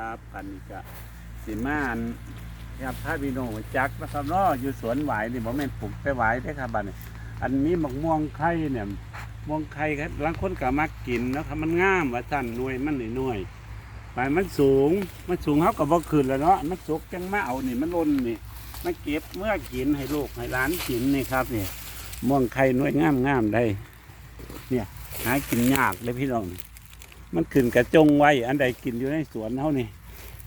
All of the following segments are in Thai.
ครับอันนี้ก็สิมาอันครับพระพี่น้องจักนะครับเนาะอยู่สวนหวายนี่บ่แม่นปลูกแต่หวายเด้อครับบัดนี้อันนี้มะม่วงไข่เนี่ยม่วงไข่ครับบางคนก็มักกินนะครับมันงามว่าซั่นหน่วยมันหน้อยๆใบมันสูงมันสูงเฮาก็บ่ขึ้นแล้วเนาะมันสุกจังมาเอานี่มันล้นนี่มาเก็บเมื่อกินให้ลูกให้หลานกินนี่ครับนี่ม่วงไข่หน่วยงามๆได้เนี่ยหากินยากเลยพี่น้อง มันขึ้นกระจงไว้ อันใดกินอยู่ในสวนเท่านี่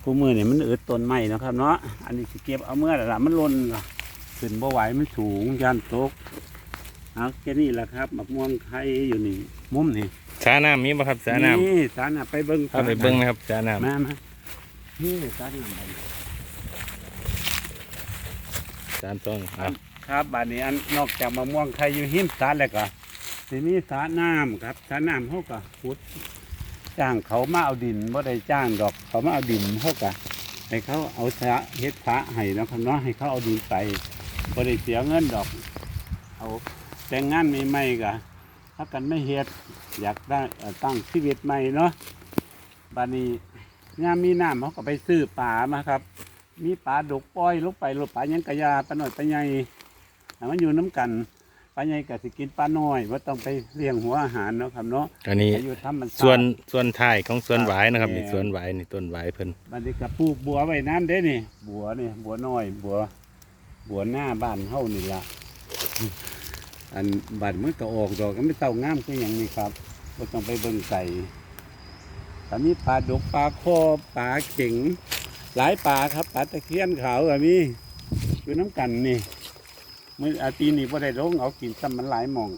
กูมือเนี่ยมันอืดต้นไม้เนาะครับเนาะ อันนี้สิเก็บเอาเมื่อไหร่ละมันล้นล่ะขึ้นบ่ไหวมันสูงยันตกเอาแค่นี้แหละครับมะม่วงไข่อยู่นี่มุมนี่สาน้ำมีบ่ครับสาน้นี่สารน่ะไปเบิ้งำเอาไปเบิ้งนะครับสาน้มามานี่สารน้ำไปำสามต้นครับครับบานนี้อันนอกจากมะม่วงไข่อยู่หิมสารแล้วก็ทีนี้สารน้ำครับสารน้ำเขาก็ขุด จ้างเขามาเอาดินบ่ได้จ้างดอก เขามาเอาดินเขาก็ให้เขาเอาสระเฮ็ดสระให้นะครับเนาะให้เขาเอาดินใส่บ่ได้เสียเงินดอก เอาแต่งงานใหม่ๆก็ถ้ากันไม่เฮ็ดอยากได้ตั้งชีวิตใหม่เนาะบานี้งามมีน้ำเขาก็ไปซื้อปลามาครับ มีปลาดุกปล่อยลงไปลงปลายังกระยาปลาหน่อยปลาใหญ่มันอยู่น้ำกัน ปลาใหญ่ก็สิกินปลาน้อยว่าต้องไปเลี้ยงหัวอาหารเนาะครับเนาะอันนี้ให้อยู่ธรรมชาติ ส่วนส่วนท้ายของสวนหวายนะครับครับนี่สวนหวายนี่ต้นหวายเพิ่นบันนี้ก็ปลูกบัวไว้น้ำเด้นี่ บัวนี่บัวน้อย บัว บัวหน้าบ้านเฮานี่ละอันบัดมันก็ออกดอกก็ไม่เต่างามคืออย่างนี้ครับก็ต้องไปเบิ่งไก่แต่มีปลาดกปลาคอปลาเข็ง หลายปลาครับปลาตะเคียนขาวก็มีอยู่น้ำกันนี่ มื่ออาตีนี่พอได้ลงเอากินซ้ำมันหลายหมอง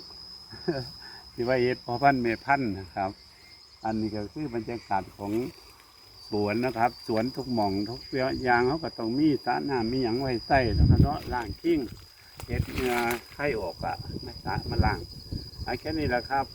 ที่ว่าเฮ็ดพอพันธุ์เมพันธุ์นะครับ อันนี้ก็คือบรรยากาศของสวนนะครับ สวนทุกหม่องทุกเปียยางเขาก็ต้องมีสระน้ำมีหยังไว้ใส่นะครับเนาะล้างขิ้งเฮ็ดเงาไข่ออกอะไม่สระมาล้างอันแค่นี้แหละครับ